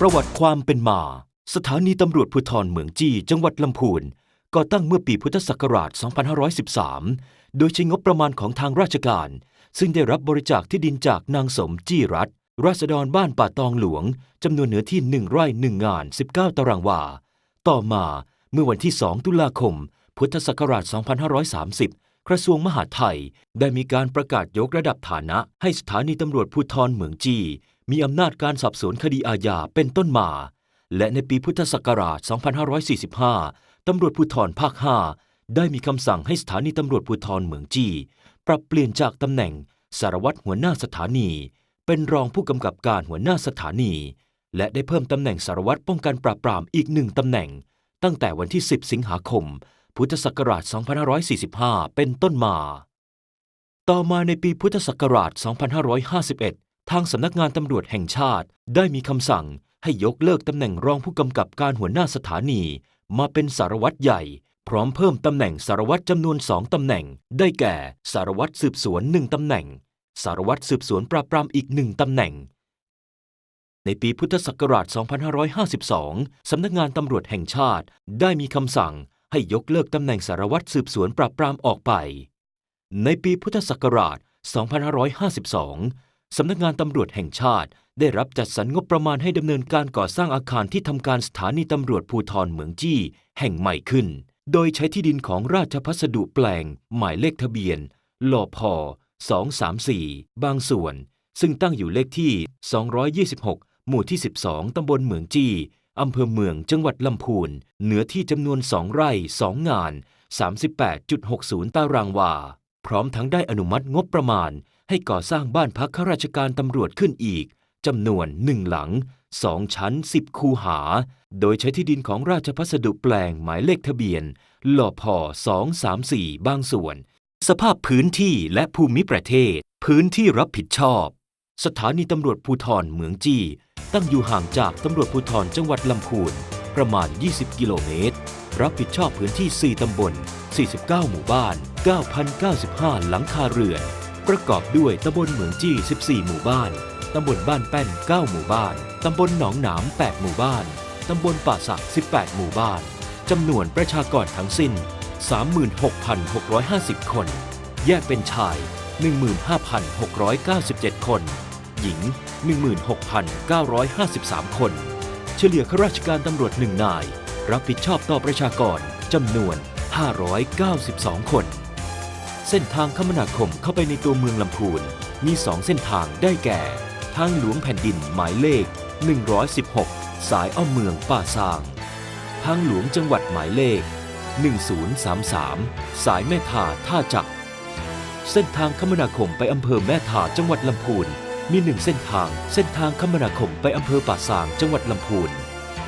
ประวัติความเป็นมา สถานีตำรวจภูธรเมืองจี้ จังหวัดลำพูน ก่อตั้งเมื่อปีพุทธศักราช 2513 โดยใช้งบประมาณของทางราชการ ซึ่งได้รับบริจาคที่ดินจากนางสมจี้รัฐ ราษฎรบ้านป่าตองหลวง จำนวนเนื้อที่ 1 ไร่ 1 งาน 19 ตารางวา ต่อมาเมื่อวันที่ 2 ตุลาคม พุทธศักราช 2530 กระทรวงมหาดไทย ได้มีการประกาศยกระดับฐานะให้สถานีตำรวจภูธรเมืองจี มีอำนาจการสอบสวนคดีอาญาเป็นต้นมา และในปีพุทธศักราช 2545 ตำรวจภูธรภาค 5 ได้มีคำสั่งให้สถานีตำรวจภูธรเหมืองจีปรับเปลี่ยนจากตำแหน่งสารวัตรหัวหน้าสถานี เป็นรองผู้กำกับการหัวหน้าสถานี และได้เพิ่มตำแหน่งสารวัตรป้องกันปราบปรามอีกหนึ่งตำแหน่ง ตั้งแต่วันที่ 10 สิงหาคม พุทธศักราช 2545 เป็นต้นมา ต่อมาในปีพุทธศักราช 2551 ทางสำนักงานตำรวจแห่งชาติได้มีคำสั่งให้ยกเลิกตำแหน่งรองผู้กำกับการหัวหน้าสถานี มาเป็นสารวัตรใหญ่ พร้อมเพิ่มตำแหน่งสารวัตรจำนวนสองตำแหน่ง ได้แก่สารวัตรสืบสวนหนึ่งตำแหน่ง สารวัตรสืบสวนปราบปรามอีกหนึ่งตำแหน่ง ในปีพุทธศักราช 2552 สำนักงานตำรวจแห่งชาติได้มีคำสั่งให้ยกเลิกตำแหน่งสารวัตรสืบสวนปราบปรามออกไป ในปีพุทธศักราช 2552 สำนักงานตำรวจแห่งชาติ ได้รับจัดสรรงบประมาณให้ดำเนินการก่อสร้างอาคารที่ทำการสถานีตำรวจภูธรเมืองจี้ แห่งใหม่ขึ้น โดยใช้ที่ดินของราชพัสดุแปลง หมายเลขทะเบียนลพ234 บางส่วน ซึ่งตั้งอยู่เลขที่ 226 หมู่ที่ 12 ตำบลเมืองจี้อำเภอเมืองจังหวัดลำพูนเหนือที่จำนวน 2 ไร่ 2 งาน 38.60 ตารางวา พร้อมทั้งได้อนุมัติงบประมาณ ให้ก่อสร้างบ้านพักข้าราชการตำรวจขึ้นอีกจำนวน1หลัง2ชั้น10คูหา โดยใช้ที่ดินของราชพัสดุแปลงหมายเลขทะเบียนหลอพอ234 บางส่วน สภาพพื้นที่และภูมิประเทศ พื้นที่รับผิดชอบ สถานีตำรวจภูธรเหมืองจี้ ตั้งอยู่ห่างจากตำรวจภูธรจังหวัดลำพูนประมาณ 20 กิโลเมตร รับผิดชอบพื้นที่ 4 ตำบล 49 หมู่บ้าน 9,095 หลังคาเรือน ประกอบด้วยตำบลเหมืองจี้ 14 หมู่บ้าน ตำบลบ้านแป้น 9 หมู่บ้าน ตำบลหนองหนาม 8 หมู่บ้าน ตำบลป่าสัก 18 หมู่บ้าน จำนวนประชากรทั้งสิ้น 36,650 คน แยกเป็นชาย 15,697 คน หญิง 16,953 คน เฉลี่ยข้าราชการตำรวจหนึ่งนาย รับผิดชอบต่อประชากรจำนวน 592 คน เส้นทางคมนาคมเข้าไปในตัวเมืองลำพูน มี 2 เส้นทางได้แก่ ทางหลวงแผ่นดินหมายเลข 116 สายอ้อมเมืองป่าซาง ทางหลวงจังหวัดหมายเลข 1033 สายแม่ทาท่าจัก เส้นทางคมนาคมไปอำเภอแม่ทาจังหวัดลำพูน มีหนึ่งเส้นทาง เส้นทางคมนาคมไปอำเภอป่าซางจังหวัดลำพูน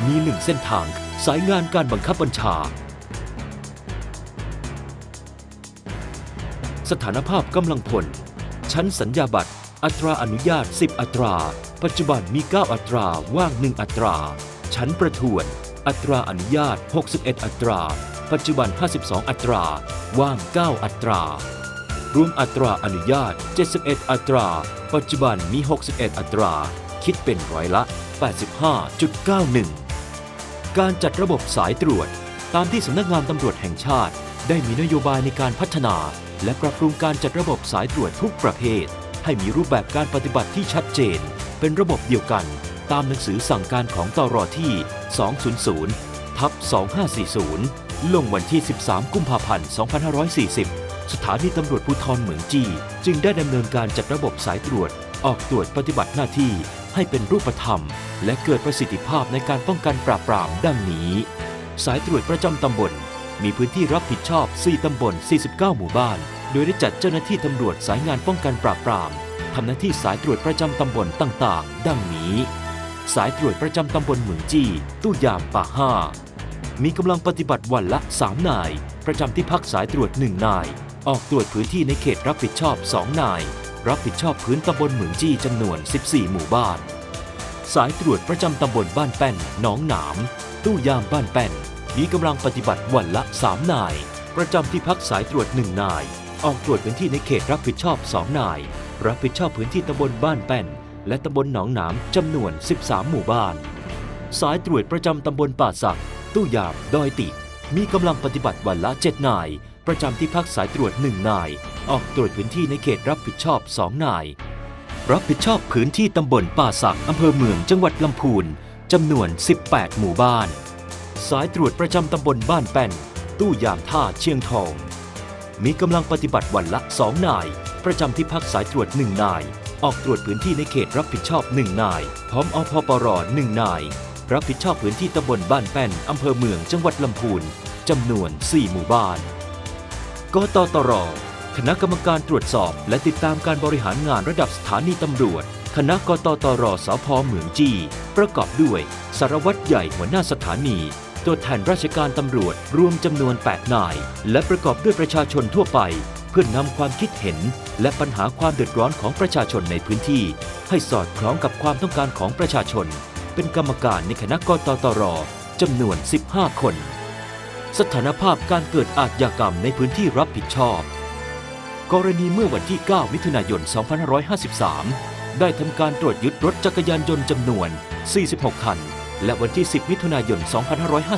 มีหนึ่งเส้นทางสายงานการบังคับบัญชา สถานภาพกำลังพล ชั้นสัญญาบัตร อัตราอนุญาต 10 อัตรา ปัจจุบันมี 9 อัตราว่าง 1 อัตรา ชั้นประทวน อัตราอนุญาต 61 อัตรา ปัจจุบัน 52 อัตรา ว่าง 9 อัตรารวมอัตราอนุญาต 71 อัตรา ปัจจุบันมี 61 อัตรา คิดเป็นร้อยละ 85.91 การจัดระบบสายตรวจ ตามที่สำนักงานตำรวจแห่งชาติ ได้มีนโยบายในการพัฒนา และปรับปรุงการจัดระบบสายตรวจทุกประเภท ให้มีรูปแบบการปฏิบัติที่ชัดเจน เป็นระบบเดียวกัน ตามหนังสือสั่งการของตรที่ 200 ทับ 2540 ลงวันที่ 13 กุมภาพันธ์ 2540 สถานีตำรวจภูธรเหมืองจีจึงได้ดำเนินการจัดระบบสายตรวจ ออกตรวจปฏิบัติหน้าที่ให้เป็นรูปธรรม และเกิดประสิทธิภาพในการป้องกันปราบปรามดังนี้ สายตรวจประจำตำบล มีพื้นที่รับผิดชอบ 4 ตำบล 49 หมู่บ้าน โดยได้จัดเจ้าหน้าที่ตำรวจสายงานป้องกันปราบปราม ทำหน้าที่สายตรวจประจำตำบลต่างๆ ดังนี้ สายตรวจประจำตำบลเหมืองจี้ ตู้ยามป่าห้า มีกำลังปฏิบัติวันละ 3 นาย ประจำที่พักสายตรวจ 1 นาย ออกตรวจพื้นที่ในเขตรับผิดชอบ 2 นาย รับผิดชอบพื้นตำบลเหมืองจี้จำนวน 14 หมู่บ้าน สายตรวจประจำตำบลบ้านแป้น หนองหนาม ตู้ยามบ้านแป้น มีกำลังปฏิบัติวันละ 3 นาย ประจำที่พักสายตรวจ 1 นาย ออกตรวจพื้นที่ในเขตรับผิดชอบ 2 นาย รับผิดชอบพื้นที่ตำบลบ้านแป้น และตำบลหนองหนามจำนวน 13 หมู่บ้าน สายตรวจประจำตำบลป่าสัก ตู้ยามดอยติ มีกำลังปฏิบัติวันละ7นาย ประจำที่พักสายตรวจ 1 นาย ออกตรวจพื้นที่ในเขตรับผิดชอบ 2 นาย รับผิดชอบพื้นที่ตำบลป่าสักอำเภอเมืองจังหวัดลำพูนจำนวน 18 หมู่บ้าน สายตรวจประจำตำบลบ้านแป้น ตู้ยามท่าเชียงทอง มีกำลังปฏิบัติวันละ2นาย ประจำที่พักสายตรวจ1นาย ออกตรวจพื้นที่ในเขตรับผิดชอบ1นาย พร้อมอพปร1นาย รับผิดชอบพื้นที่ตำบลบ้านแป้นอำเภอเมืองจังหวัดลำพูนจำนวน 4 หมู่บ้าน กตตร คณะกรรมการตรวจสอบ และติดตามการบริหารงานระดับสถานีตำรวจ คณะกตตรสพเหมืองจี ประกอบด้วย สารวัตรใหญ่หัวหน้าสถานี ตัวแทนราชการตำรวจรวมจำนวน 8 นาย และประกอบด้วยประชาชนทั่วไป เพื่อนนำความคิดเห็น และปัญหาความเดือดร้อนของประชาชนในพื้นที่ ให้สอดคล้องกับความต้องการของประชาชน เป็นกรรมการในคณะกตตรจำนวน 15 คน สถานภาพการเกิดอาชญากรรมในพื้นที่รับผิดชอบ กรณีเมื่อวันที่ 9 มิถุนายน 2553 ได้ทำการตรวจยึดรถจักรยานยนต์จำนวน 46 คัน และวันที่ 10 มิถุนายน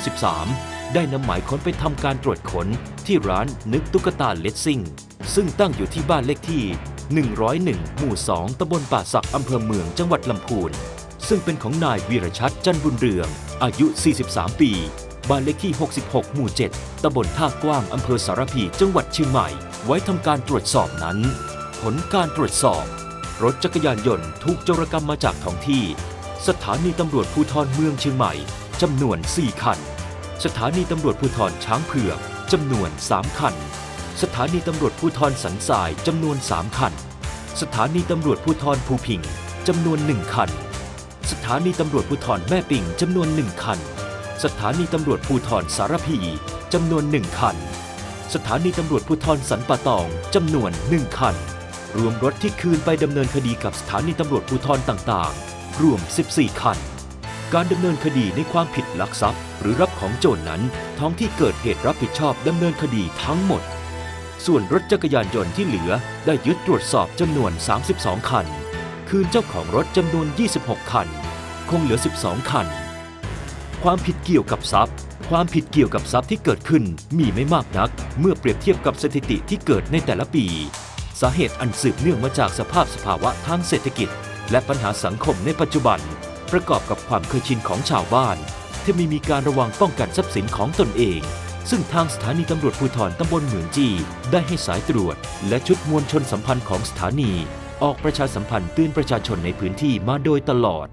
2553 ได้นำหมายค้นไปทำการตรวจค้นที่ร้านนึกตุ๊กตาเลสซิ่ง ซึ่งตั้งอยู่ที่บ้านเลขที่ 101 หมู่ 2 ตำบลป่าสักอำเภอเมืองจังหวัดลำพูน ซึ่งเป็นของนายวีรชัดจันบุญเรือง อายุ 43 ปี บ้านเลขที่ 66 หมู่ 7 ตำบลท่ากว้างอำเภอสารพีจังหวัดเชียงใหม่ ไว้ทำการตรวจสอบนั้น ผลการตรวจสอบ รถจักรยานยนต์ถูกโจรกรรมมาจากท้องที่ สถานีตำรวจภูธรเมืองเชียงใหม่จำนวน 4 คัน สถานีตำรวจภูธรช้างเผือกจำนวน 3 คัน สถานีตำรวจภูธรสันทรายจำนวน 3 คัน สถานีตำรวจภูธรภูพิงจำนวน 1 คัน สถานีตำรวจภูธรแม่ปิ่งจำนวน 1 คัน สถานีตำรวจภูธรสารพีจำนวน 1 คัน สถานีตำรวจภูธรสันป่าตองจำนวน 1 คัน รวมรถที่คืนไปดำเนินคดีกับสถานีตำรวจภูธรต่างๆ รวม 14 คัน การดำเนินคดีในความผิดลักทรัพย์ หรือรับของโจรนั้น ท้องที่เกิดเหตุรับผิดชอบดำเนินคดีทั้งหมด ส่วนรถจักรยานยนต์ที่เหลือได้ยึดตรวจสอบจำนวน 32 คัน คืนเจ้าของรถจำนวน 26 คัน คงเหลือ 12 คัน ความผิดเกี่ยวกับทรัพย์ ความผิดเกี่ยวกับทรัพย์ที่เกิดขึ้นมีไม่มากนัก เมื่อเปรียบเทียบกับสถิติที่เกิดในแต่ละปี สาเหตุอันสืบเนื่องมาจากสภาพสภาวะทางเศรษฐกิจ และปัญหาสังคมในปัจจุบัน ประกอบกับความเคยชินของชาวบ้าน ที่ไม่มีการระวังป้องกันทรัพย์สินของตนเอง ซึ่งทางสถานีตำรวจภูธรตำบลเหมืองจีได้ให้สายตรวจ และชุดมวลชนสัมพันธ์ของสถานี ออกประชาสัมพันธ์เตือนประชาชนในพื้นที่มาโดยตลอด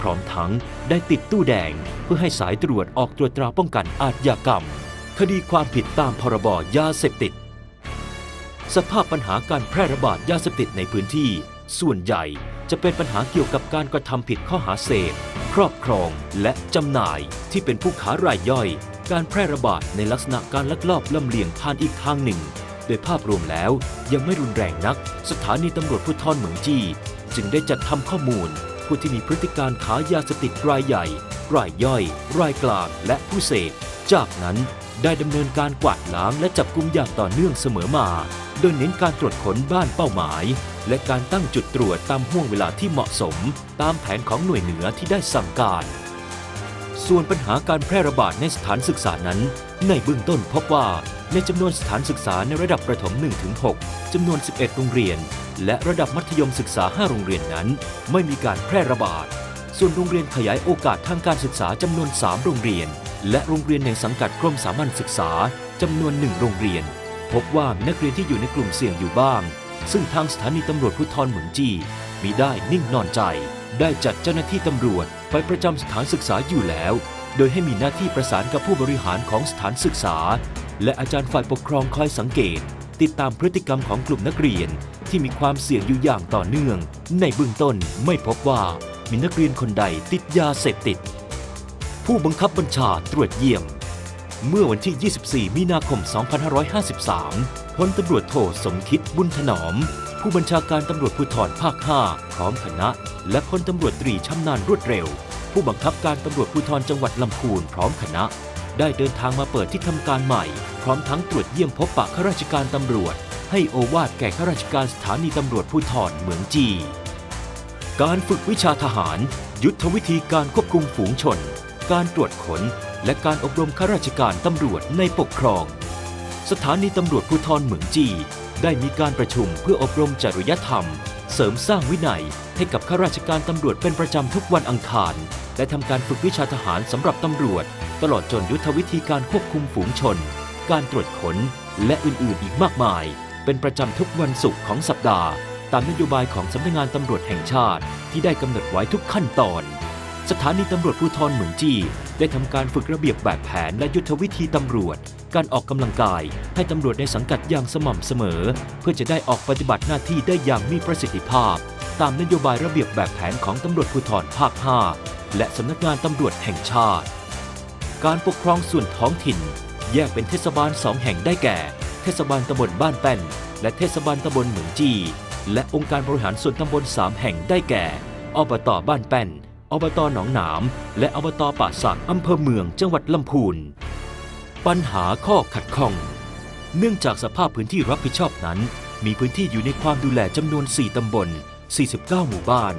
พร้อมทั้งได้ติดตู้แดง เพื่อให้สายตรวจออกตรวจตราป้องกันอาชญากรรม คดีความผิดตามพรบยาเสพติดสภาพปัญหาการแพร่ระบาดยาเสพติดในพื้นที่ ส่วนใหญ่ จะเป็นปัญหาเกี่ยวกับการกระทำผิดข้อหาเสพ ครอบครองและจำหน่ายที่เป็นผู้ค้ารายย่อย การแพร่ระบาดในลักษณะการลักลอบลำเลียงผ่านอีกทางหนึ่ง โดยภาพรวมแล้วยังไม่รุนแรงนัก สถานีตำรวจภูธรเหมืองจี้ จึงได้จัดทำข้อมูล ผู้ที่มีพฤติการขายยาเสพติดรายใหญ่ รายย่อย รายกลางและผู้เสพจากนั้นได้ดำเนินการกวาดล้างและจับกลุ่มอย่างต่อเนื่องเสมอมา โดยเน้นการตรวจค้นบ้านเป้าหมาย และการตั้งจุดตรวจตามห่วงเวลาที่เหมาะสม ตามแผนของหน่วยเหนือที่ได้สั่งการ ส่วนปัญหาการแพร่ระบาดในสถานศึกษานั้น ในเบื้องต้นพบว่าในจำนวนสถานศึกษาในระดับประถม 1-6จำนวน 11 โรงเรียน และระดับมัธยมศึกษา 5 โรงเรียนนั้น ไม่มีการแพร่ระบาด ส่วนโรงเรียนขยายโอกาสทางการศึกษาจำนวน 3 โรงเรียน และโรงเรียนในสังกัดกรมสามัญศึกษาจำนวน 1 โรงเรียน พบว่านักเรียนที่อยู่ในกลุ่มเสี่ยงอยู่บ้าง ซึ่งทางสถานีตำรวจภูธรเหมืองจีมีได้นิ่งนอนใจ ได้จัดเจ้าหน้าที่ตำรวจไปประจำสถานศึกษาอยู่แล้ว โดยให้มีหน้าที่ประสานกับผู้บริหารของสถานศึกษา และอาจารย์ฝ่ายปกครองคอยสังเกต ติดตามพฤติกรรมของกลุ่มนักเรียนที่มีความเสี่ยงอยู่อย่างต่อเนื่อง ในเบื้องต้นไม่พบว่ามีนักเรียนคนใดติดยาเสพติด ผู้บังคับบัญชาตรวจเยี่ยม เมื่อวันที่ 24 มีนาคม 2553 พลตำรวจโทสมคิดบุญถนอม ผู้บัญชาการตำรวจภูธรภาค 5 พร้อมคณะ และพลตำรวจตรีชำนาญรวดเร็ว ผู้บังคับการตำรวจภูธรจังหวัดลำพูนพร้อมคณะ ได้เดินทางมาเปิดที่ทำการใหม่ พร้อมทั้งตรวจเยี่ยมพบปะข้าราชการตำรวจ ให้โอวาดแก่ข้าราชการสถานีตำรวจภูธรเหมืองจี การฝึกวิชาทหาร ยุทธวิธีการควบคุมฝูงชน การตรวจขน และการอบรมข้าราชการตำรวจในปกครอง สถานีตำรวจภูธรเหมืองจี ได้มีการประชุมเพื่ออบรมจริยธรรม เสริมสร้างวินัยให้กับข้าราชการตำรวจเป็นประจำทุกวันอังคาร และทำการฝึกวิชาทหารสำหรับตำรวจ ตลอดจนยุทธวิธีการควบคุมฝูงชน การตรวจขนและอื่นๆอีกมากมาย เป็นประจำทุกวันศุกร์ของสัปดาห์ ตามนโยบายของสำนักงานตำรวจแห่งชาติ ที่ได้กำหนดไว้ทุกขั้นตอน สถานีตำรวจภูธรเหมืองจี ได้ทำการฝึกระเบียบแบบแผนและยุทธวิธีตำรวจ การออกกำลังกาย ให้ตำรวจในสังกัดอย่างสม่ำเสมอ เพื่อจะได้ออกปฏิบัติหน้าที่ได้อย่างมีประสิทธิภาพ ตามนโยบายระเบียบแบบแผนของตำรวจภูธรภาค 5 และสำนักงานตำรวจแห่งชาติ การปกครองส่วนท้องถิ่น แยกเป็นเทศบาลสองแห่งได้แก่ เทศบาลตำบลบ้านแป้น และเทศบาลตำบลเหมืองจีและองค์การบริหารส่วนตำบลสามแห่งได้แก่อบตบ้านแป้น อบตหนองหนาม และอบตป่าสักอำเภอเมืองจังหวัดลำพูน ปัญหาข้อขัดข้อง เนื่องจากสภาพพื้นที่รับผิดชอบนั้น มีพื้นที่อยู่ในความดูแลจำนวน 4 ตำบล 49 หมู่บ้าน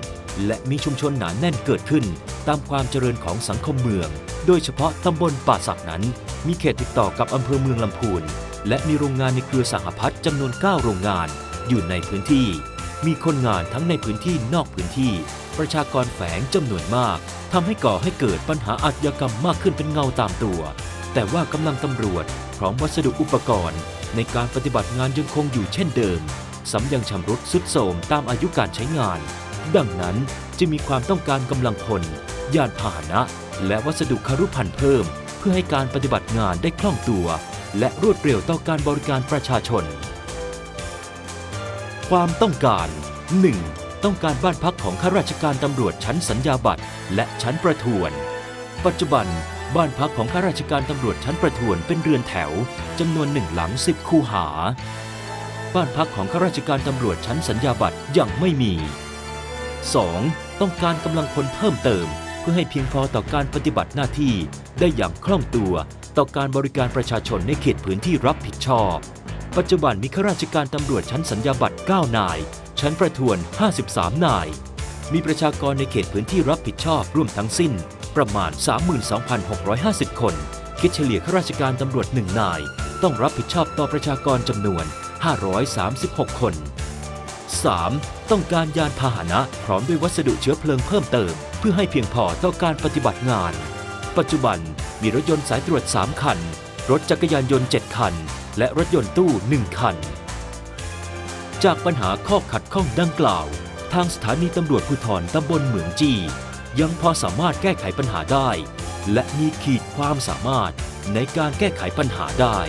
และมีชุมชนหนาแน่นเกิดขึ้น ตามความเจริญของสังคมเมือง โดยเฉพาะตำบลป่าสักนั้น มีเขตติดต่อกับอำเภอเมืองลำพูน และมีโรงงานในเครือสหพัฒน์จำนวน 9 โรงงาน อยู่ในพื้นที่ มีคนงานทั้งในพื้นที่นอกพื้นที่ ประชากรแฝงจำนวนมากทำให้ก่อให้เกิดปัญหาอาชญากรรมมากขึ้นเป็นเงาตามตัว แต่ว่ากำลังตำรวจ พร้อมวัสดุอุปกรณ์ ในการปฏิบัติงานยังคงอยู่เช่นเดิมสำยังชำรุดสุดโทรมตามอายุการใช้งาน ดังนั้นจะมีความต้องการกำลังพลยานพาหนะ และวัสดุคารุภัณฑ์เพิ่ม เพื่อให้การปฏิบัติงานได้คล่องตัว และรวดเร็วต่อการบริการประชาชน ความต้องการ 1. ต้องการบ้านพักของข้าราชการตำรวจชั้นสัญญาบัตรและชั้นประทวน ปัจจุบันบ้านพักของข้าราชการตำรวจชั้นประทวนเป็นเรือนแถวจำนวนหนึ่งหลังสิบคูหา บ้านพักของข้าราชการตำรวจชั้นสัญญาบัตรยังไม่มี 2. ต้องการกำลังพลเพิ่มเติม เพื่อให้เพียงพอต่อการปฏิบัติหน้าที่ได้อย่างคล่องตัว ต่อการบริการประชาชนในเขตพื้นที่รับผิดชอบ ปัจจุบันมีข้าราชการตำรวจชั้นสัญญาบัตร9นาย ชั้นประทวน 53 นาย มีประชากรในเขตพื้นที่รับผิดชอบร่วมทั้งสิ้น ประมาณ 32,650 คน คิดเฉลี่ยข้าราชการตำรวจ1นาย ต้องรับผิดชอบต่อประชากรจำนวน 536 คน 3. ต้องการยานพาหนะพร้อมด้วยวัสดุเชื้อเพลิงเพิ่มเติม เพื่อให้เพียงพอต่อการปฏิบัติงาน ปัจจุบันมีรถยนต์สายตรวจ 3 คัน รถจักรยานยนต์ 7 คัน และรถยนต์ตู้ 1 คัน จากปัญหาข้อขัดข้องดังกล่าว ทางสถานีตำรวจภูธรตำบลเหมืองจียังพอสามารถแก้ไขปัญหาได้ และมีขีดความสามารถในการแก้ไขปัญหาได้